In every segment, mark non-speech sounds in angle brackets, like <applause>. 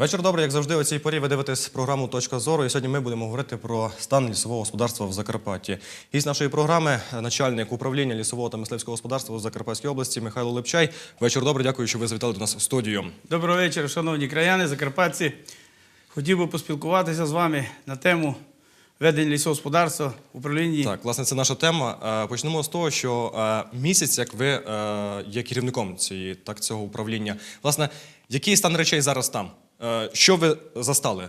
Вечір добрий, як завжди, о цій порі ви дивитесь програму Точка зору. І сьогодні ми будемо говорити про стан лісового господарства в Закарпатті. Гість нашої програми начальник управління лісового та мисливського господарства у Закарпатській області Михайло Лепчай. Вечір добрий, дякую, що ви завітали до нас в студію. Доброго вечора, шановні краяни, закарпатці. Хотів би поспілкуватися з вами на тему ведення лісового господарства в управлінні. Так, власне, це наша тема. Е, Почнемо з того, що е, місяць, як ви е, є керівником цієї так цього управління. Власне, який стан речей зараз там? Е, Що ви застали,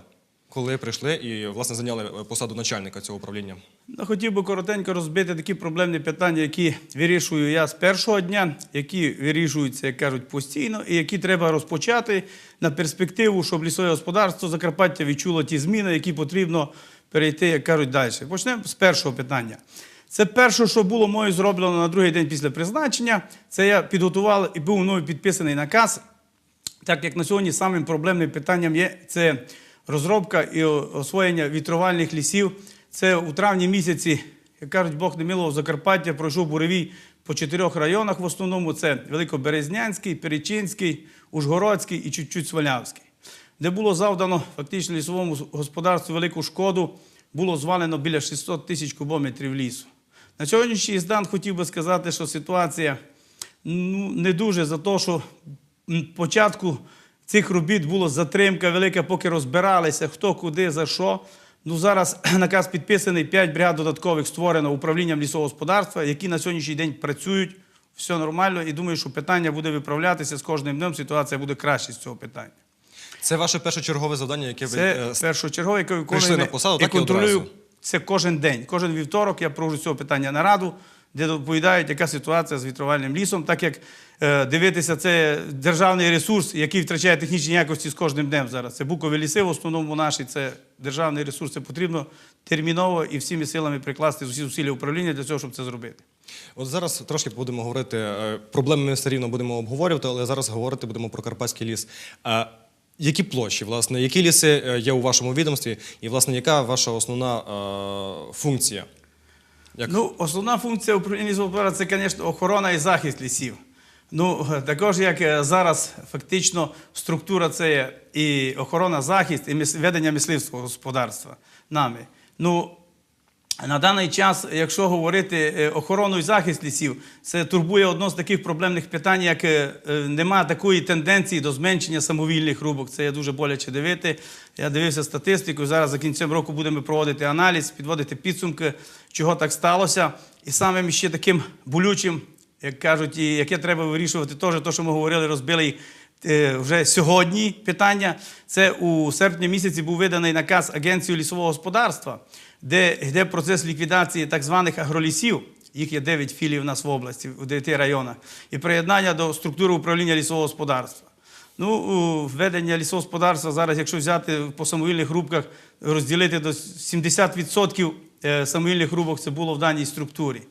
коли прийшли і власне зайняли е, посаду начальника цього управління? Ну, Хотів би коротенько розбити такі проблемні питання, які вирішую я з першого дня, які вирішуються, як кажуть, постійно, і які треба розпочати на перспективу, щоб лісове господарство Закарпаття відчуло ті зміни, які потрібно перейти, як кажуть, далі. Почнемо з першого питання. Це перше, що було мною зроблено на другий день після призначення. Це я підготував і був мною підписаний наказ так як на сьогодні самим проблемним питанням є це розробка і освоєння вітрувальних лісів. Це у травні місяці, як кажуть, Бог не милував Закарпаття, пройшов буревій по чотирьох районах. В основному це Великоберезнянський, Перечинський, Ужгородський і чуть-чуть Свалявський, де було завдано фактично лісовому господарству велику шкоду, було звалено біля 600 тисяч кубометрів лісу. На сьогоднішній здан хотів би сказати, що ситуація ну, не дуже за те, що початку цих робіт була затримка велика, поки розбиралися, хто куди, за що. Ну, зараз <clears throat> наказ підписаний, 5 бригад додаткових створено управлінням лісового господарства, які на сьогоднішній день працюють. Все нормально, і думаю, що питання буде виправлятися з кожним днем. Ситуація буде краще з цього питання. Це ваше першочергове завдання, яке ви Це е, першочергове, яке прийшли виконуємо на посаду, і так і контролюю. одразу? Це кожен день. Кожен вівторок я проводжу з цього питання нараду, де доповідають, яка ситуація з вітрувальним лісом, так як е, дивитися, це державний ресурс, який втрачає технічні якості з кожним днем зараз. Це букові ліси, в основному наші, це державний ресурс. Це потрібно терміново і всіми силами прикласти усі зусилля управління для цього, щоб це зробити. От зараз трошки будемо говорити. е, Проблеми ми все рівно будемо обговорювати, але зараз говорити будемо про Карпатський ліс. Е, Які площі, власне, які ліси є у вашому відомстві, і власне, яка ваша основна функція? Як Ну, основна функція управління лісового – це, звісно, охорона і захист лісів. Ну, також як е, зараз фактично структура це є і охорона, захист, і ведення мисливського господарства нами. Ну, на даний час, якщо говорити е, охорону і захист лісів, це турбує одно з таких проблемних питань, як е, е, нема такої тенденції до зменшення самовільних рубок. Це є дуже боляче дивити. Я дивився статистику. Зараз за кінцем року будемо проводити аналіз, підводити підсумки, чого так сталося. І самим ще таким болючим, як кажуть, і яке треба вирішувати, теж те, що ми говорили, розбили вже сьогодні питання. Це у серпні місяці був виданий наказ Агенції лісового господарства, де йде процес ліквідації так званих агролісів. Їх є 9 філій у нас в області, у 9 районах, і приєднання до структури управління лісового господарства. Ну, введення лісового господарства зараз, якщо взяти по самовільних рубках, розділити до 70% е, самовільних рубок, це було в даній структурі.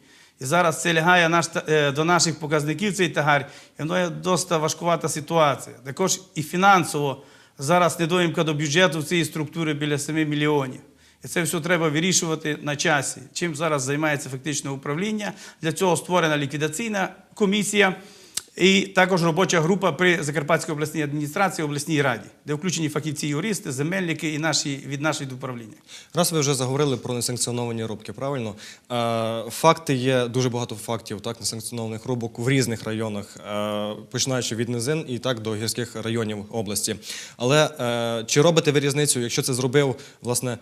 І зараз це лягає е, до наших показників цей тагар, і воно є досить важкувата ситуація. Також і фінансово зараз недоїмка до бюджету цієї структури біля 7 мільйонів. І це все треба вирішувати на часі. Чим зараз займається фактично управління. Для цього створена ліквідаційна комісія і також робоча група при Закарпатській обласній адміністрації, обласній раді, де включені фахівці, юристи, земельники і наші від нашої управління. раз ви вже заговорили про несанкціоновані рубки, правильно? Е, Факти є дуже багато фактів так несанкціонованих рубок в різних районах, е, починаючи від низин і так до гірських районів області. Але е, чи робите ви різницю, якщо це зробив власне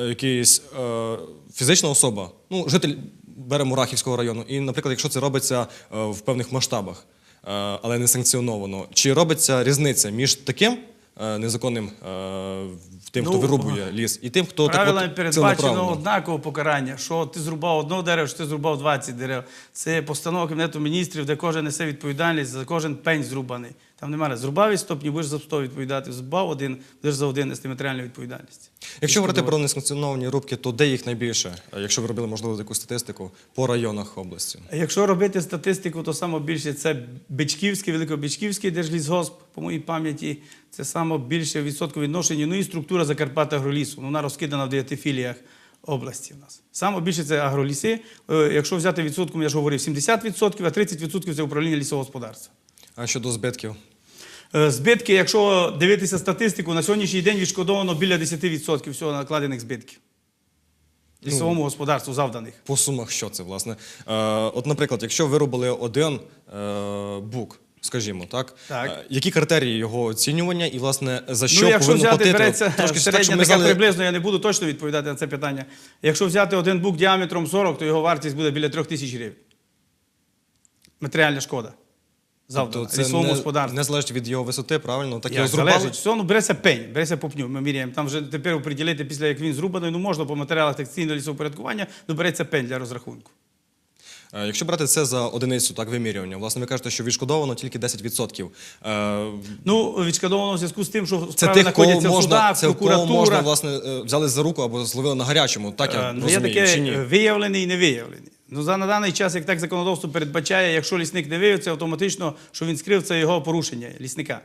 якийсь е, фізична особа, ну житель беремо Рахівського району, і, наприклад, якщо це робиться е, в певних масштабах, е, але не санкціоновано, чи робиться різниця між таким? е, Незаконним е, тим, хто Ну, вирубує ліс, і тим, хто так от передбачено однакове покарання, що ти зрубав одне дерево, що ти зрубав 20 дерев. Це постанова Кабінету міністрів, де кожен несе відповідальність за кожен пень зрубаний. Там немає зрубав стопні, будеш за 100 відповідати. Зрубав один, будеш за один нести матеріальну відповідальність. Якщо говорити про несанкціоновані рубки, то де їх найбільше? Якщо ви робили, можливо, таку статистику по районах області. Якщо робити статистику, то саме більше це Бичківський, Великобичківський держлісгосп, по моїй пам'яті, це саме більше відсотку відношення. Ну і структура Закарпаття агролісу. Ну, Вона розкидана в дев'яти філіях області. У нас. Саме більше це агроліси. Е, Якщо взяти відсотком, я ж говорив, 70%, а 30% це управління лісового господарства. А щодо збитків? Е, Збитки, якщо дивитися статистику, на сьогоднішній день відшкодовано біля 10% всього накладених збитків. Лісовому господарству завданих. По сумах що це, власне? Е, от, наприклад, якщо виробили один е, бук, скажімо, так, Так. Е, які критерії його оцінювання і, власне, за що ну, якщо повинно взяти, береться Трошки так, середня ми така знали, приблизно, я не буду точно відповідати на це питання. Якщо взяти один бук діаметром 40, то його вартість буде біля 3 тисяч гривень. Матеріальна шкода. Завдана тобто це не, не залежить від його висоти, правильно? Так його зрубали. залежить, все, ну, береться пень, береться по пню. Ми міряємо. Там вже тепер оприділити, після як він зрубаний, ну можна по матеріалах текстильного лісопорядкування, ну береться пень для розрахунку. Е, Якщо брати це за одиницю так вимірювання, власне, ви кажете, що відшкодовано тільки 10%. Е, Ну, відшкодовано в зв'язку з тим, що Це справи тих, кого знаходяться в судах, це кого можна, власне, е, взяли за руку або зловили на гарячому, так я Е, ну, розумію, є таке чи ні? е, виявлений і не виявлений. Ну, за на даний час, як так законодавство передбачає, якщо лісник не виявив, це автоматично, що він скрив, це його порушення лісника,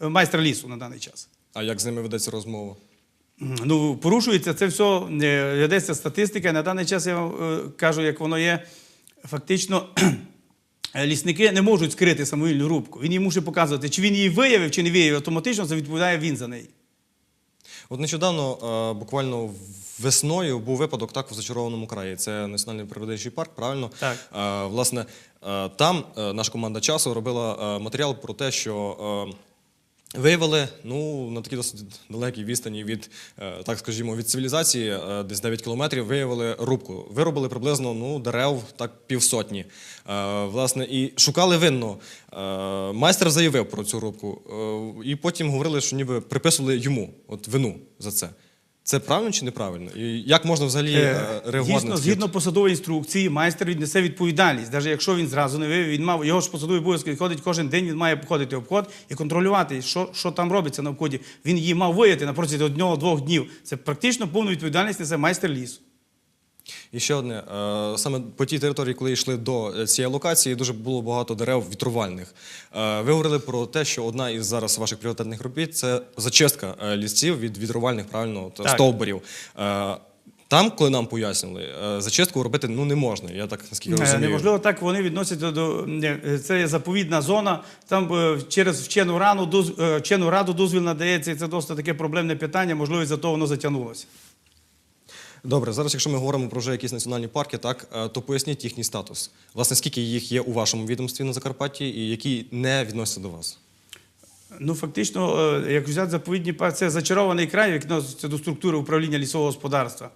е, майстра лісу на даний час. А як з ними ведеться розмова? Ну, порушується це все, е, ведеться статистика. На даний час я вам е, кажу, як воно є. Фактично, <clears throat> лісники не можуть скрити самовільну рубку. Він їй мусить показувати, чи він її виявив, чи не виявив. Автоматично це відповідає він за неї. От нещодавно, е, буквально весною, був випадок так в зачарованому краї. Це національний природничий парк, правильно? Так. Е, Власне, е, там наша команда часу робила матеріал про те, що. Виявили ну на такій досить далекій відстані від, е, так скажімо, від цивілізації, е, десь 9 кілометрів, виявили рубку. Виробили приблизно ну, дерев так півсотні. Е, Власне, і шукали винну. Е, Майстер заявив про цю рубку, і потім говорили, що ніби приписували йому от вину за це. Це правильно чи неправильно? І як можна взагалі е, Е, реагувати? Дійсно, згідно посадової інструкції, майстер віднесе відповідальність. Навіть якщо він зразу не вивів, він мав його ж посадовий обов'язок відходить кожен день. Він має обходити обход і контролювати, що, що там робиться на обході. Він її мав вияти на протязі одного-двох днів. Це практично повну відповідальність несе майстер лісу. І ще одне, е, саме по тій території, коли йшли до е, цієї локації, дуже було багато дерев вітрувальних. Е, Ви говорили про те, що одна із зараз ваших пріоритетних робіт це зачистка лісців від вітрувальних правильно Так. стовбурів. Там, коли нам пояснили, зачистку робити ну не можна. Я так наскільки розумію. Неможливо так вони відносяться до це є заповідна зона. Там через вчену рану вчену раду дозвіл надається, і це досить таке проблемне питання. Можливо, за то воно затягнулося. Добре, зараз, якщо ми говоримо про вже якісь національні парки, так е, то поясніть їхній статус. Власне, скільки їх є у вашому відомстві на Закарпатті і які не відносяться до вас? Ну, фактично, е, як взяти заповідні парки, це зачарований край, який відноситься до структури управління лісового господарства.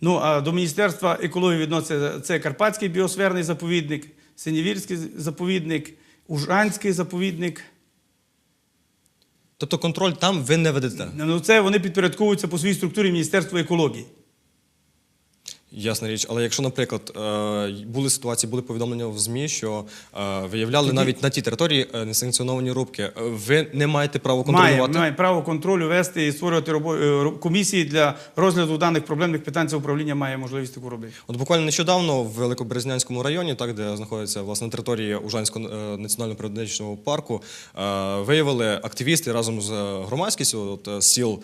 Ну, а до Міністерства екології відноситься це Карпатський біосферний заповідник, Синєвірський заповідник, Ужанський заповідник. Тобто контроль там ви не ведете. Ну, це вони підпорядковуються по своїй структурі Міністерства екології. Ясна річ, але якщо, наприклад, е, були ситуації, були повідомлення в ЗМІ, що е, виявляли навіть на тій території е, несанкціоновані рубки, ви не маєте права Має, контролювати. має право контролю вести і створювати робо- комісії для розгляду даних проблемних питань. Це управління має можливість таку робити. От буквально нещодавно в Великоберезнянському районі, так де знаходиться власне на території Ужанського національного природничного парку, виявили активісти разом з громадськістю от, сіл,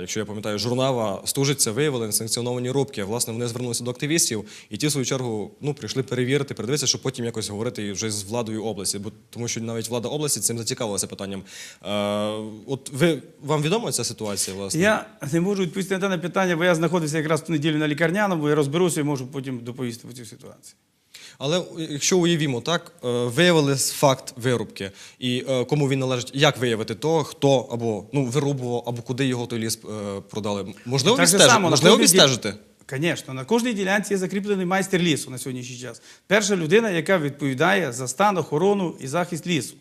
якщо я пам'ятаю, Журнава, Стужиця, виявили несанкціоновані рубки. Власне, вони звернулися до активістів, і ті, в свою чергу, ну прийшли перевірити, передивитися, щоб потім якось говорити вже з владою області, бо тому, що навіть влада області цим зацікавилася питанням. Е, От ви вам відома ця ситуація? Власне? Я не можу відповісти на дане питання, бо я знаходився якраз ту неділю на лікарняному, я розберуся і можу потім доповісти по цій ситуації. Але якщо уявімо, так е, виявили факт вирубки, і е, кому він належить, як виявити того, хто або ну вирубував, або куди його той ліс е, продали? Можливо, відстежити? Можливо, відстежити? Звісно, на кожній ділянці є закріплений майстер лісу на сьогоднішній час. Перша людина, яка відповідає за стан, охорону і захист лісу.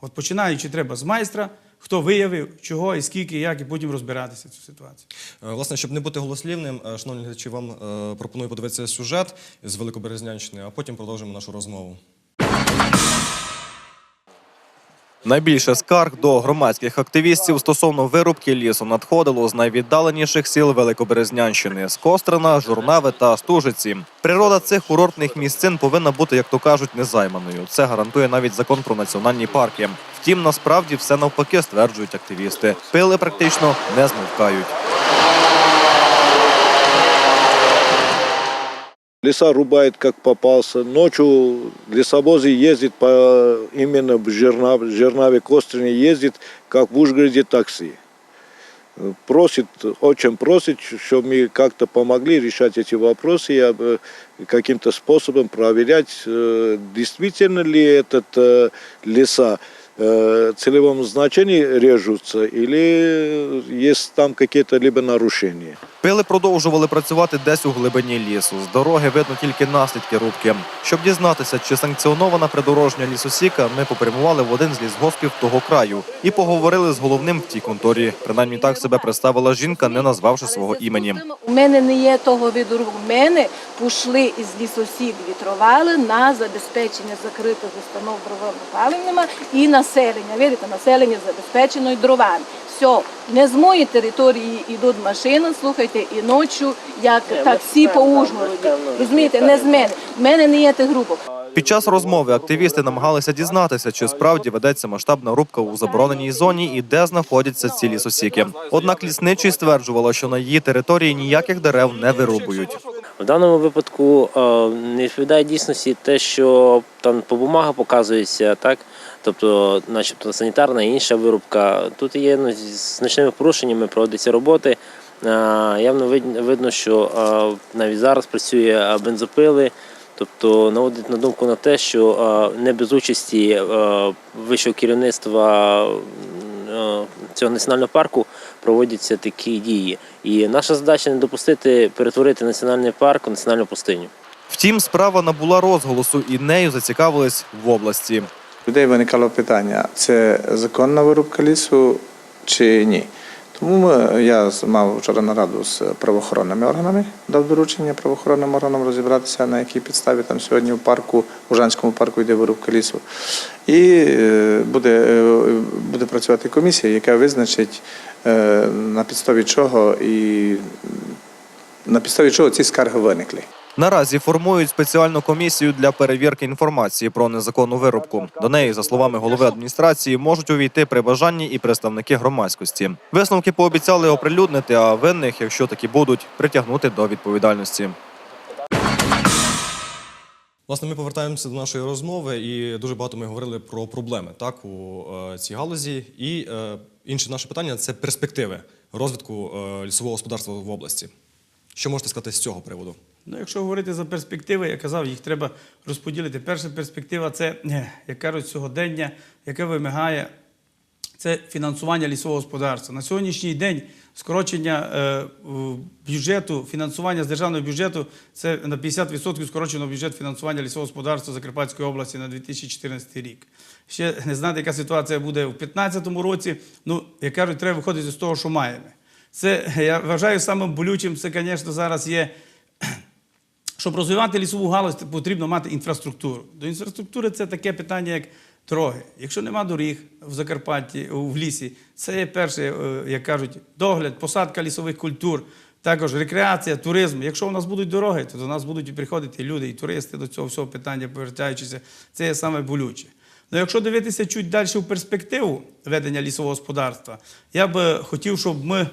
От починаючи треба з майстра, хто виявив, чого і скільки, як, і потім розбиратися цю ситуацію. Е, Власне, щоб не бути голослівним, е, шановні глядачі, вам е, пропоную подивитися сюжет з Великоберезнянщини, а потім продовжимо нашу розмову. Найбільше скарг до громадських активістів стосовно вирубки лісу надходило з найвіддаленіших сіл Великоберезнянщини з Журнави та Стужиці. Природа цих курортних місцин повинна бути, як то кажуть, незайманою. Це гарантує навіть закон про національні парки. Втім, насправді все навпаки стверджують активісти. Пили практично не змовкають. леса рубает как попался. Ночью лесовозы ездят по именно в Жернав, Жернаве Кострине ездит, как в Ужгороде такси. Просит, очень просит, чтобы мы как-то помогли решать эти вопросы и э, каким-то способом проверять, э, действительно ли этот э, леса э, целевом значении режутся или есть там какие-то либо нарушения. Пили продовжували працювати десь у глибині лісу. З дороги видно тільки наслідки рубки. Щоб дізнатися, чи санкціонована придорожня лісосіка, ми попрямували в один з лісгоспів того краю і поговорили з головним в тій конторі. Принаймні так себе представила жінка, не назвавши свого імені. У мене не є того виду рук. У мене пішли із лісосіб вітровали на забезпечення закритих установ дровими паливними і населення. Видите, населення забезпечено й дровами. Все, не з моєї території йдуть машини, слухайте, і ночі, як таксі по Ужгороді. Розумієте, не з мене. У мене не є тих групок. Під час розмови активісти намагалися дізнатися, чи справді ведеться масштабна рубка у забороненій зоні і де знаходяться ці лісосіки. Однак лісничий стверджувала, що на її території ніяких дерев не вирубують. В даному випадку е, не відповідає дійсності те, що там по бумагах показується, так? Тобто, начебто санітарна і інша вирубка. Тут є ну, з значними порушеннями, проводяться роботи. Е, Явно видно, що е, навіть зараз працює бензопили. Тобто наводить на думку на те, що не без участі вищого керівництва цього національного парку проводяться такі дії. І наша задача не допустити перетворити національний парк у національну пустиню. Втім, справа набула розголосу і нею зацікавились в області. Людей виникало питання: це законна вирубка лісу чи ні? Тому ми, я мав вчора нараду з правоохоронними органами, дав доручення правоохоронним органам розібратися, на якій підставі там сьогодні в парку, у Жанському парку йде вирубка лісу. І е, буде, е, буде працювати комісія, яка визначить е, на підставі чого і на підставі чого ці скарги виникли. Наразі формують спеціальну комісію для перевірки інформації про незаконну вирубку. До неї, за словами голови адміністрації, можуть увійти при бажанні і представники громадськості. Висновки пообіцяли оприлюднити, а винних, якщо такі будуть, притягнути до відповідальності. Власне, ми повертаємося до нашої розмови, і дуже багато ми говорили про проблеми так у е, цій галузі. І е, інше наше питання це перспективи розвитку е, лісового господарства в області. Що можете сказати з цього приводу? Ну, якщо говорити за перспективи, я казав, їх треба розподілити. Перша перспектива це, е, як кажуть, сьогодення, яке вимагає це фінансування лісового господарства. На сьогоднішній день скорочення е, бюджету, фінансування з державного бюджету це на 50% скорочено бюджет фінансування лісового господарства Закарпатської області на 2014 рік. Ще не знати, яка ситуація буде у 2015 році. Ну, як кажуть, треба виходити з того, що маємо. Це я вважаю самим болючим. Це, звісно, зараз є щоб розвивати лісову галузь, потрібно мати інфраструктуру. До інфраструктури це таке питання, як дороги. Якщо нема доріг в Закарпатті, в лісі, це є перше, е, як кажуть, догляд, посадка лісових культур, також рекреація, туризм. Якщо у нас будуть дороги, то до нас будуть приходити люди, і туристи до цього всього питання, повертаючися. Це є саме болюче. Ну, якщо дивитися чуть далі в перспективу ведення лісового господарства, я б хотів, щоб ми,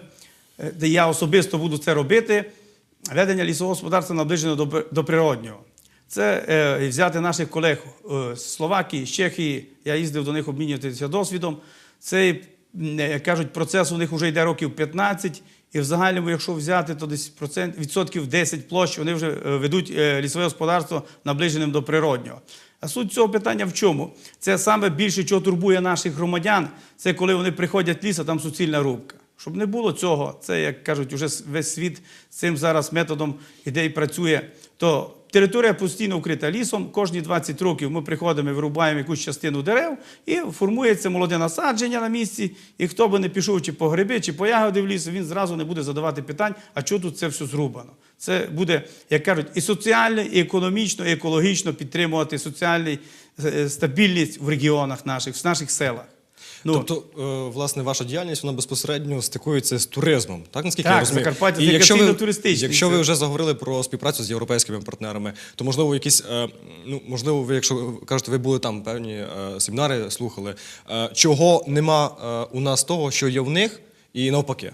е, де я особисто буду це робити, ведення лісового господарства наближено до, до природнього. Це е, взяти наших колег е, з Словакії, з Чехії. Я їздив до них обмінюватися досвідом. Цей, е, як кажуть, процес у них вже йде років 15. І в загальному, якщо взяти, то десь процент, відсотків 10 площ вони вже е, ведуть лісове господарство наближеним до природнього. А суть цього питання в чому? Це саме більше, чого турбує наших громадян, це коли вони приходять в ліс, а там суцільна рубка. Щоб не було цього, це, як кажуть, уже весь світ цим зараз методом іде і працює, то територія постійно вкрита лісом. Кожні 20 років ми приходимо, вирубаємо якусь частину дерев, і формується молоде насадження на місці. І хто би не пішов чи по гриби, чи по ягоди в ліс, він зразу не буде задавати питань, а чого тут це все зрубано. Це буде, як кажуть, і соціально, і економічно, і екологічно підтримувати соціальну е, стабільність в регіонах наших, в наших селах. Ну, Тобто, е, власне, ваша діяльність вона безпосередньо стикується з туризмом, так наскільки Так, я розумію? Закарпаття І якщо ви, туристичний, якщо ви вже заговорили про співпрацю з європейськими партнерами, то можливо, якісь е, ну можливо, ви, якщо ви кажете, ви були там певні е, семінари, слухали, е, чого нема е, у нас того, що є в них, і навпаки.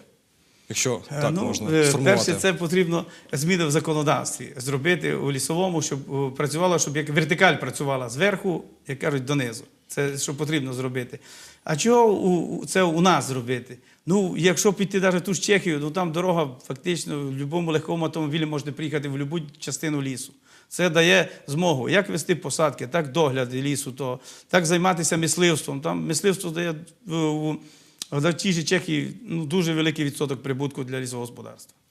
Якщо Е, так ну, можна е, сформувати. Перше, це потрібно зміни в законодавстві зробити у лісовому, щоб е, працювало, щоб як вертикаль працювала зверху, як кажуть, донизу. Це що потрібно зробити. А чого це у нас зробити? Ну, якщо піти навіть ту ж Чехію, ну там дорога фактично в будь-якому легкому автомобілі можна приїхати в будь-яку частину лісу. Це дає змогу як вести посадки, так догляд лісу, то, так займатися мисливством. Там мисливство дає в, тій же Чехії ну, дуже великий відсоток прибутку для лісового господарства. Е,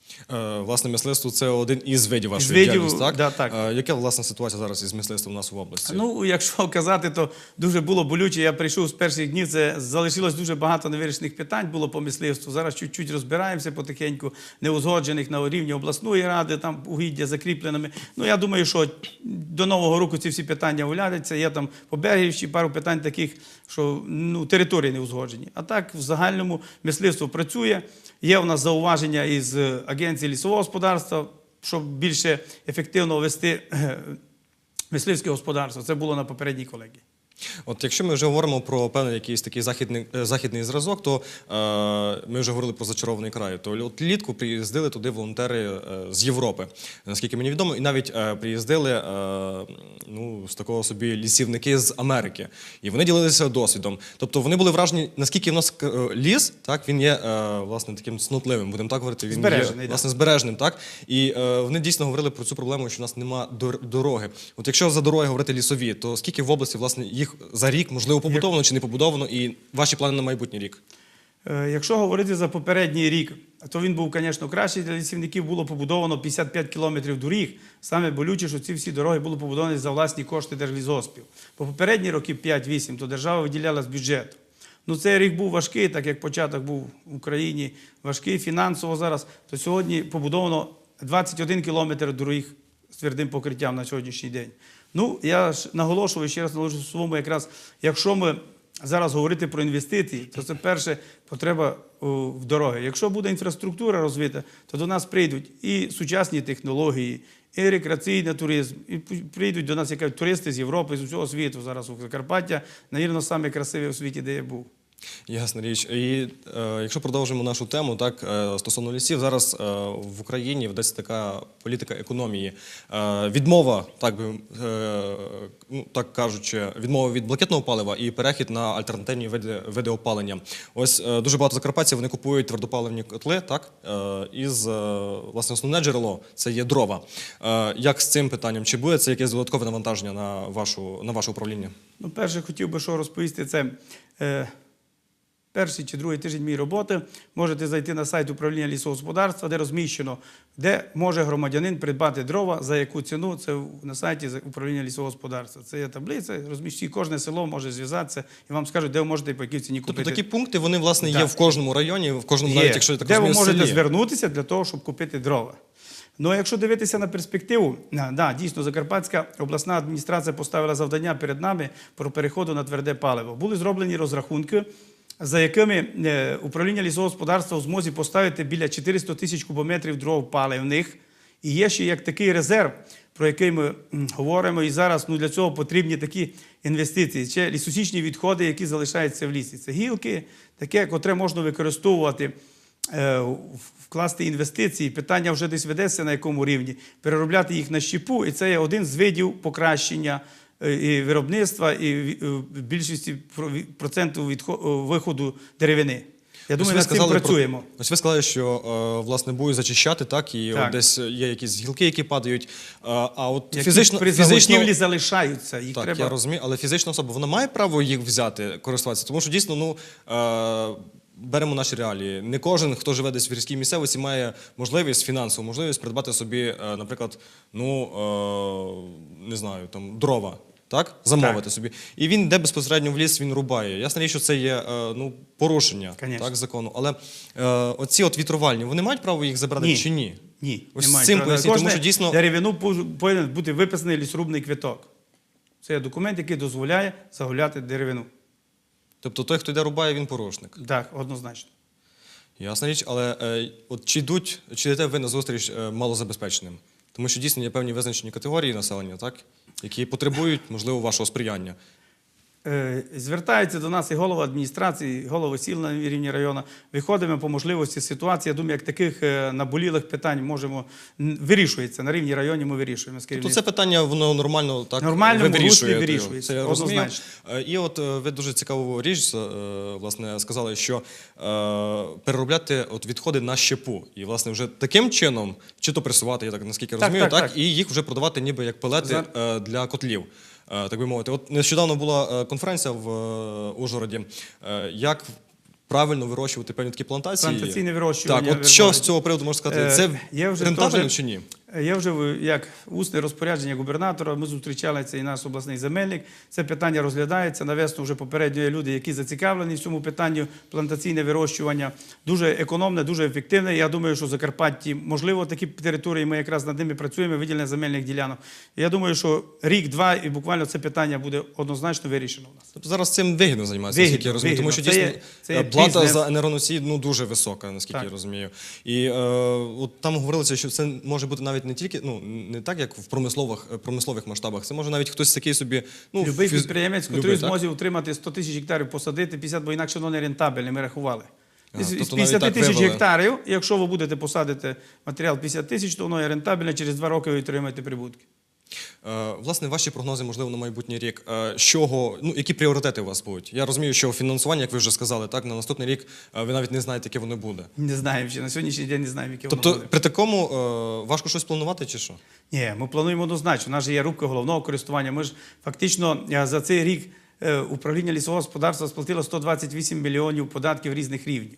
Власне, мисливство це один із видів вашої діяльності, так? да, так. Е, Яка власна ситуація зараз із мисливством у нас в області? Ну, якщо <laughs> казати, то дуже було болюче. Я прийшов з перших днів. Це залишилось дуже багато невирішених питань було по мисливству. Зараз чуть-чуть розбираємося потихеньку, неузгоджених на рівні обласної ради, там угіддя закріпленими. Ну я думаю, що до нового року ці всі питання уляляться. Є там по Бергівщі пару питань таких, що ну, території не узгоджені. А так, в загальному мисливство працює. Є у нас зауваження із е, агенції лісового господарства, щоб більше ефективно вести <clears throat> мисливське господарство. Це було на попередній колегії. От якщо ми вже говоримо про певний якийсь такий західний, е, західний зразок, то е, ми вже говорили про зачарований край. То от літку приїздили туди волонтери е, з Європи, наскільки мені відомо, і навіть е, приїздили е, ну, з такого собі лісівники з Америки. І вони ділилися досвідом. Тобто вони були вражені, наскільки в нас е, ліс, так він є е, власне таким снутливим, будемо так говорити. Він Збережений, є власне збережним, так і е, вони дійсно говорили про цю проблему, що в нас нема дороги. От якщо за дороги говорити лісові, то скільки в області власне їх за рік можливо побудовано чи не побудовано, і ваші плани на майбутній рік? Е, Якщо говорити за попередній рік, то він був, звісно, кращий для лісівників. Було побудовано 55 кілометрів доріг. Саме болюче, що ці всі дороги були побудовані за власні кошти держлісгоспів. По попередні роки 5-8, то держава виділяла з бюджету. Ну, цей рік був важкий, так як початок був в Україні важкий фінансово зараз, то сьогодні побудовано 21 кілометр доріг з твердим покриттям на сьогоднішній день. Ну, я ж наголошую ще раз наголошую своєму, якраз, якщо ми зараз говорити про інвестиції, то це перше потреба в дороги. Якщо буде інфраструктура розвита, то до нас прийдуть і сучасні технології, і рекреаційний туризм, і прийдуть до нас як туристи з Європи, з усього світу. Зараз у Закарпаття, навірно, саме красиве у світі, де я був. Ясна річ. І е, якщо продовжимо нашу тему, так е, стосовно лісів, зараз е, в Україні ведеться така політика економії. Е, відмова, так би е, ну так кажучи, відмова від блакитного палива і перехід на альтернативні види, види опалення. Ось е, дуже багато закарпатців вони купують твердопаливні котли, так е, із е, власне основне джерело це є дрова. Е, як з цим питанням? Чи буде це якесь додаткове навантаження на вашу на ваше управління? Ну, перше, хотів би що розповісти, це е, перший чи другий тиждень моєї роботи. Можете зайти на сайт управління лісогосподарства, де розміщено, де може громадянин придбати дрова, за яку ціну. Це на сайті управління лісогосподарства. Це є таблиця, розміщені, кожне село може зв'язатися і вам скажуть, де ви можете і по якій ціні Тобто такі пункти вони власне є Так. в кожному районі, в кожному Є. навіть якщо я так де ви можете селі. звернутися для того, щоб купити дрова. Ну, а якщо дивитися на перспективу, да, дійсно, Закарпатська обласна адміністрація поставила завдання перед нами про переходу на тверде паливо. Були зроблені розрахунки, за якими е, управління лісового господарства у змозі поставити біля 400 тисяч кубометрів дров паливних. І є ще як такий резерв, про який ми говоримо. І зараз ну, для цього потрібні такі інвестиції. Ще лісосічні відходи, які залишаються в лісі. Це гілки, таке, котре можна використовувати е, вкласти інвестиції, питання вже десь ведеться на якому рівні, переробляти їх на щепу, і це є один з видів покращення і виробництва, і е, більшості про- проценту відхо- е, виходу деревини. Я думаю, над цим про- працюємо. ось ви сказали, що е, власне будуть зачищати, так і Так. От десь є якісь гілки, які падають. Е, а от Які фізично, при фізично залишаються. Їх так, треба... я розумію, але фізична особа вона має право їх взяти, користуватися, тому що дійсно, ну. Е, Беремо наші реалії. Не кожен, хто живе десь в гірській місцевості, має можливість фінансову можливість придбати собі, е, наприклад, ну е, не знаю, там дрова, так замовити Так. собі. І він йде безпосередньо в ліс, він рубає. Ясна річ, що це є е, ну порушення Конечно. так закону. Але е, оці от вітрувальні, вони мають право їх забрати Ні. чи ні? Ні, Ось немає цим поясніть, тому що дійсно деревину пов- повинен бути виписаний лісрубний квиток. Це є документ, який дозволяє загуляти деревину. тобто той, хто йде рубає, він порушник. Так, однозначно. Ясна річ, але е, от чи йдуть, чи йдете ви на зустріч е, малозабезпеченим? Тому що дійсно є певні визначені категорії населення, так, які потребують, можливо, вашого сприяння. Е, Звертаються до нас і голова адміністрації, і голови сіл на рівні району. Виходимо по можливості ситуації. Я думаю, як таких е, наболілих питань можемо вирішується на рівні районів. Ми вирішуємо Тобто це питання воно нормально так Нормально, ви в руслі вирішуєте. вирішується, Це розумію. Е, І от ви дуже цікаву річ власне сказали, що переробляти от відходи на щепу. І власне вже таким чином, чи то пресувати, я так наскільки Так, розумію, так, так, так. і їх вже продавати ніби як пелети За- для котлів. Е, Так би мовити, от нещодавно була е, конференція в е, Ужгороді. Як правильно вирощувати певні такі плантації? Плантаційне вирощування Так, от що з цього приводу можна сказати? Це рентабельно теж- чи ні? Є вже як усне розпорядження губернатора. Ми зустрічалися і наш обласний земельник. Це питання розглядається. Навесно вже попередньо є люди, які зацікавлені в цьому питанні плантаційне вирощування. Дуже економне, дуже ефективне. Я думаю, що в Закарпатті можливо такі території. Ми якраз над ними працюємо. Виділення земельних ділянок. Я думаю, що рік-два і буквально це питання буде однозначно вирішено у нас. Тобто зараз цим вигідно займатися, наскільки я розумію. Тому що. Це дійсно є- це є е, плата бізнес. за енергоносії ну, дуже висока, наскільки Так. я розумію. І е, от там говорилося, що це може бути навіть не тільки, ну не так, як в промислових, е, промислових масштабах. Це може навіть хтось такий собі. Ну, Любий фіз- підприємець, який зможе утримати 100 тисяч гектарів, посадити 50, бо інакше воно не рентабельне, ми рахували. Ага, З- з тобто 50 тисяч вивели. гектарів, якщо ви будете посадити матеріал 50 тисяч, то воно є рентабельне, через два роки ви отримаєте прибутки. Е, Власне, ваші прогнози, можливо, на майбутній рік. Е, Чого, ну, які пріоритети у вас будуть? Я розумію, що фінансування, як ви вже сказали, так, на наступний рік е, ви навіть не знаєте, яке воно буде. Не знаємо ще, на сьогоднішній день не знаємо, яке Тобто, воно буде. при такому е, важко щось планувати чи що? Ні, ми плануємо однозначно. У нас же є рубка головного користування. Ми ж фактично е, за цей рік е, управління лісового господарства сплатило 128 мільйонів податків різних рівнів.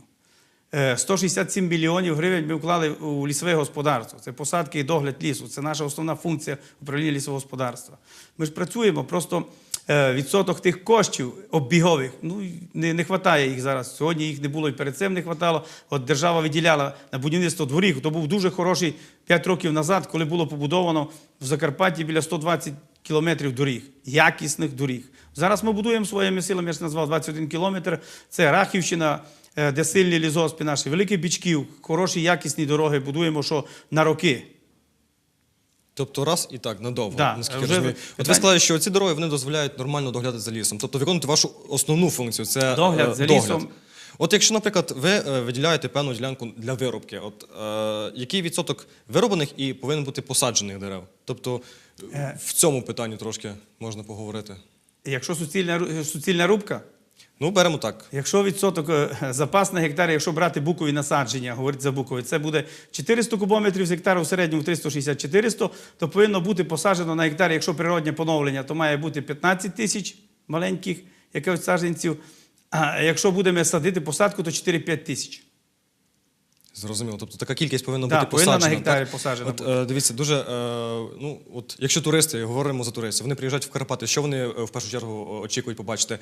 Е, 167 мільйонів гривень ми вклали у лісове господарство. Це посадки і догляд лісу. Це наша основна функція управління лісового господарства. Ми ж працюємо, просто е, відсоток тих коштів обігових, ну не, не вистачає їх зараз. Сьогодні їх не було і перед цим не вистачало. От держава виділяла на будівництво дворіг. То був дуже хороший 5 років назад, коли було побудовано в Закарпатті біля 120 кілометрів доріг, якісних доріг. Зараз ми будуємо своїми силами, я ж назвав 21 кілометр. Це Рахівщина, е, де сильні лізоспи наші, Великий Бічків, хороші якісні дороги будуємо, що на роки. Тобто раз і так надовго. Да, наскільки вже я розумію. От ви сказали, що ці дороги вони дозволяють нормально доглядати за лісом. Тобто виконувати вашу основну функцію це Догляд е, за лісом. От якщо, наприклад, ви е, виділяєте певну ділянку для вирубки, от е, який відсоток вироблених і повинен бути посаджених дерев? Тобто е, в цьому питанні трошки можна поговорити. Якщо суцільна, суцільна рубка, Ну, беремо так. Якщо відсоток е, запас на гектар, якщо брати букові насадження, говорить за букові, це буде 400 кубометрів з гектару, в середньому 360-400, то повинно бути посаджено на гектар, якщо природнє поновлення, то має бути 15 тисяч маленьких якихось саджанців. А якщо будемо садити посадку, то 4-5 тисяч. Зрозуміло. Тобто така кількість повинна Да, бути повинна на посаджена. гектарі так? посаджена От, е, дивіться, дуже е, ну от якщо туристи, говоримо за туристів, вони приїжджають в Карпати. Що вони е, в першу чергу очікують побачити? Е,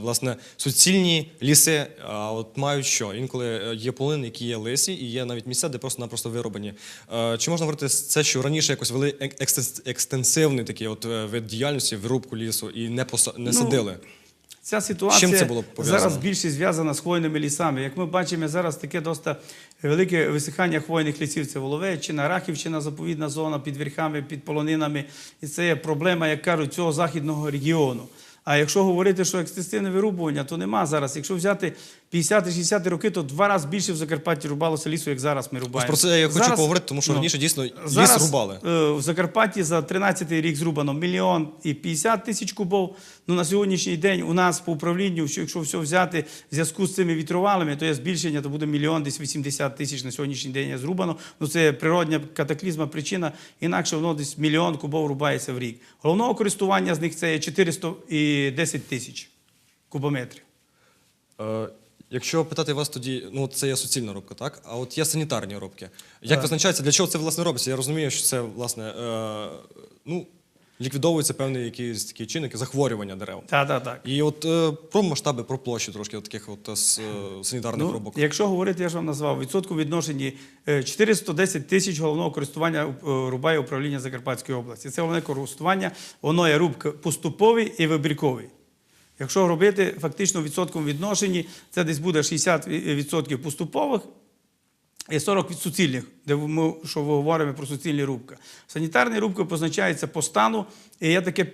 власне, суцільні ліси. А от мають що? Інколи е, є полини, які є лисі, і є навіть місця, де просто-напросто вироблені. Е, чи можна говорити це, що раніше якось вели ек- екстенсивний такий от е, вид діяльності, вирубку лісу і не поса не Ну, садили? Ця ситуація чим це було зараз більше зв'язана з хвойними лісами. Як ми бачимо, зараз таке досить велике висихання хвойних лісів. Це Воловеччина, Рахівщина, заповідна зона під верхами, під полонинами. І це є проблема, як кажуть, цього західного регіону. А якщо говорити, що екстенсивне вирубування, то нема зараз. Якщо взяти 50-60 роки, то два рази більше в Закарпатті рубалося лісу, як зараз ми рубаємо. про це я хочу Зараз- поговорити, тому що ну, раніше дійсно ліс зараз, рубали. е, В Закарпатті за 13-й рік зрубано мільйон і 50 тисяч кубов. Ну, на сьогоднішній день у нас по управлінню, що якщо все взяти в зв'язку з цими вітровалами, то є збільшення, то буде мільйон десь 80 тисяч на сьогоднішній день є зрубано. Ну, це природня катаклізма, причина. Інакше воно десь мільйон кубов рубається в рік. Головного користування з них це є 410 тисяч кубометрів. Е, Якщо питати вас тоді, ну це є суцільна робка, так? А от є санітарні робки. Як визначається, для чого це власне робиться? Я розумію, що це власне е, ну, ліквідовуються певні якісь такі чинники захворювання дерев. Так, так, так. І от е, про масштаби, про площі трошки от таких от е, с- е, санітарних Ну, рубок. якщо говорити, я ж вам назвав, відсотку відношенні е, 410 тисяч головного користування е, рубає управління Закарпатської області. Це головне користування, воно є рубка поступовий і вибірковий. Якщо робити фактично в відсотковому відношенні, це десь буде 60% поступових Є 40 від суцільних, де ми що ви говоримо про суцільні рубки. Санітарні рубки позначаються по стану. І є такий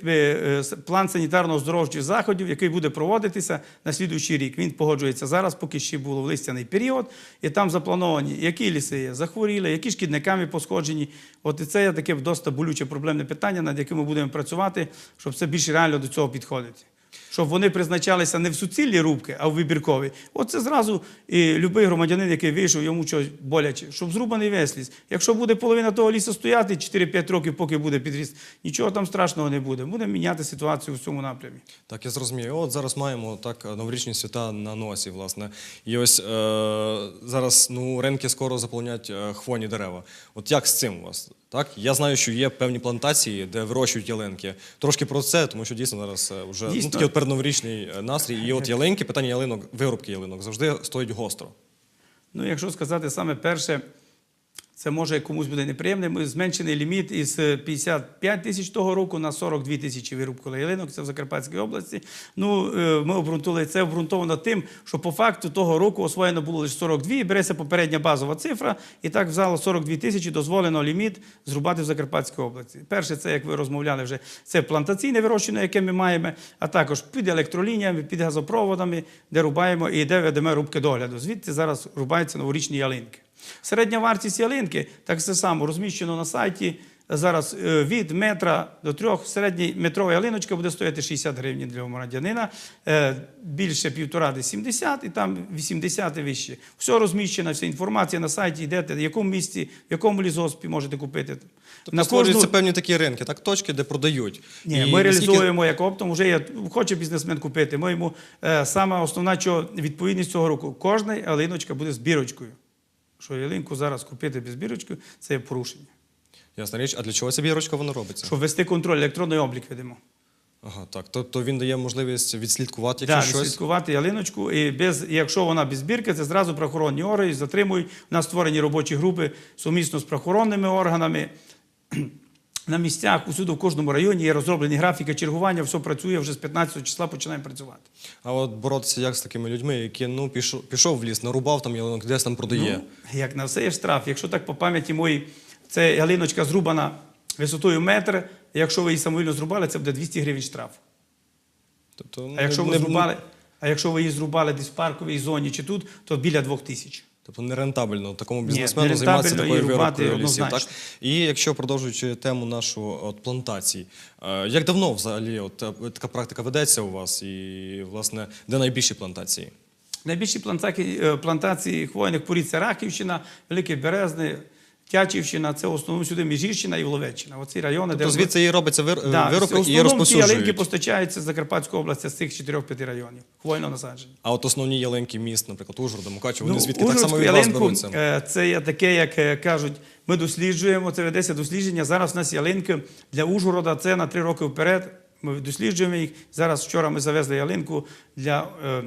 план санітарно-оздоровчих заходів, який буде проводитися на слідуючий рік. Він погоджується зараз, поки ще було в листяний період. І там заплановані, які ліси є захворіли, які шкідниками посходжені. От і це є таке досить болюче проблемне питання, над яким ми будемо працювати, щоб це більш реально до цього підходити щоб вони призначалися не в суцільні рубки, а в вибіркові. Оце зразу і будь-який громадянин, який вийшов, йому щось боляче, щоб зрубаний весь ліс. Якщо буде половина того лісу стояти 4-5 років, поки буде підріст, нічого там страшного не буде. Будемо міняти ситуацію в цьому напрямі. Так, я зрозумію. От зараз маємо так новорічні свята на носі, власне. І ось е, зараз ну, ринки скоро заполонять е, хвойні дерева. От як з цим у вас? Так, я знаю, що є певні плантації, де вирощують ялинки. Трошки про це, тому що дійсно зараз е, вже ну, такий от передноворічний е, настрій. І от ялинки, питання ялинок, вирубки ялинок завжди стоїть гостро. Ну, якщо сказати саме перше, це може комусь буде неприємним. Зменшений ліміт із 55 тисяч того року на 42 тисячі вирубкали ялинок. Це в Закарпатській області. Ну, е, ми обґрунтували це обґрунтовано тим, що по факту того року освоєно було лише 42, і береться попередня базова цифра, і так взяло 42 тисячі дозволено ліміт зрубати в Закарпатській області. Перше, це як ви розмовляли вже, це плантаційне вирощення, яке ми маємо, а також під електролініями, під газопроводами, де рубаємо і де ведемо рубки догляду. Звідти зараз рубаються новорічні ялинки. Середня вартість ялинки, так це само розміщено на сайті. Зараз е, від метра до трьох середня метрова ялиночка буде стояти 60 гривень для громадянина, е, більше півтора де 70 і там 80 і вище. Все розміщено, вся інформація на сайті, йдете, в якому місці, в якому лісгоспі можете купити. Тобто створюються певні такі ринки, так, точки, де продають. Ні, І ми реалізуємо як оптом, вже є, хоче бізнесмен купити. Ми йому е, саме основна, відповідність цього року, кожна ялиночка буде з бірочкою. Що ялинку зараз купити без бірочки, це є порушення. Ясна річ, а для чого ця бірочка вона робиться? Щоб вести контроль, електронний облік ведемо. Ага, так. Тобто він дає можливість відслідкувати, Да, якщо щось. відслідкувати ялиночку. І без, і якщо вона без збірки, це зразу правоохоронні органи затримують. У нас створені робочі групи сумісно з правоохоронними органами. На місцях, усюди в кожному районі є розроблені графіки чергування, все працює, вже з 15 числа починаємо працювати. А от боротися як з такими людьми, які ну пішов, пішов в ліс, нарубав там ялинок, десь там продає. Ну, як на все є штраф. Якщо так по пам'яті моїй, це ялиночка зрубана висотою метр. Якщо ви її самовільно зрубали, це буде 200 гривень штраф. Тобто, А якщо ви не, зрубали, а якщо ви її зрубали десь в парковій зоні чи тут, то біля 2000. Тобто нерентабельно такому Ні, бізнесмену нерентабельно займатися такою виробкою лісів. Так? І якщо продовжуючи тему нашу от, плантацій, е, як давно взагалі от, е, така практика ведеться у вас? І, власне, де найбільші плантації? Найбільші плантації, е, плантації хвойних порід це Раківщина, Велике Березне, Тячівщина, це в основному сюди Міжгірщина і Воловеччина. Оці райони, Тобто звідси і робиться вир... Да, виробки в і основному ці ялинки постачаються з Закарпатської області з цих 4-5 районів. Хвойно насаджені. А от основні ялинки міст, наприклад, Ужгорода, Мукачево, вони Ну, звідки так само від Ужгородську вас беруться? Це є таке, як е, кажуть, ми досліджуємо, це ведеться дослідження. Зараз у нас ялинки для Ужгорода, це на три роки вперед. Ми досліджуємо їх. Зараз вчора ми завезли ялинку для е,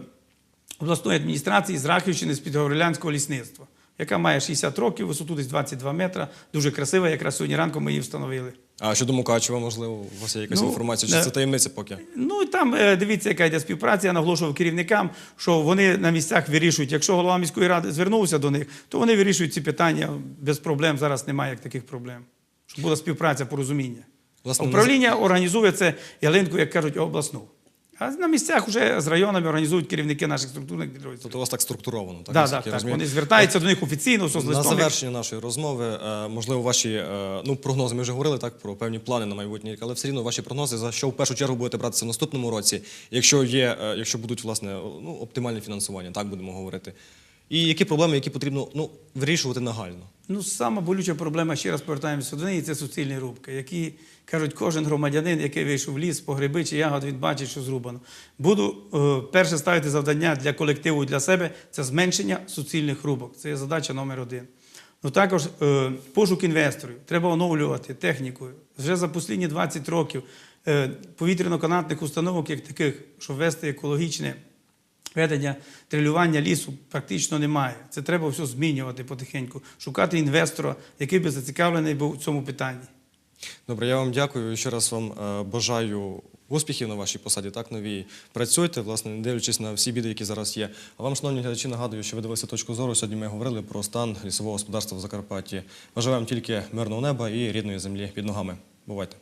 обласної адміністрації з Рахівщини з Підгорілянського лісництва, яка має 60 років, висоту десь 22 метра. Дуже красива. Якраз сьогодні ранком ми її встановили. А щодо Мукачева, можливо, у вас є якась Ну, інформація, чи це таємниця поки? Ну там е, дивіться, яка йде співпраця. Я наголошував керівникам, що вони на місцях вирішують. Якщо голова міської ради звернувся до них, то вони вирішують ці питання без проблем. Зараз немає як таких проблем. Щоб була співпраця, порозуміння. Власне, Управління організує це ялинку, як кажуть, обласну. А на місцях вже з районами організують керівники наших структурних підрозділів. Тобто у вас так структуровано, так? Да, так, так. Вони звертаються до них офіційно, з На завершення нашої розмови, е, можливо, ваші е, ну, прогнози. Ми вже говорили так про певні плани на майбутнє рік, але все рівно ваші прогнози, за що в першу чергу будете братися в наступному році, якщо є, е, якщо будуть власне ну, оптимальне фінансування, так будемо говорити. І які проблеми, які потрібно ну, вирішувати нагально. Ну, сама болюча проблема, ще раз повертаємося до неї, це суцільні рубки, які кажуть, кожен громадянин, який вийшов в ліс, по гриби чи ягод, він бачить, що зрубано. Буду е, перше ставити завдання для колективу і для себе це зменшення суцільних рубок. Це є задача номер один. Ну також е, пошук інвесторів. Треба оновлювати техніку. Вже за останні 20 років е, повітряно-канатних установок, як таких, щоб вести екологічне ведення трилювання лісу практично немає. Це треба все змінювати потихеньку, шукати інвестора, який би зацікавлений був у цьому питанні. Добре, я вам дякую. Ще раз вам е, бажаю Успіхів на вашій посаді, так новій. Працюйте, власне, не дивлячись на всі біди, які зараз є. А вам, шановні глядачі, нагадую, що ви дивилися точку зору. Сьогодні ми говорили про стан лісового господарства в Закарпатті. Бажаємо тільки мирного неба і рідної землі під ногами. Бувайте.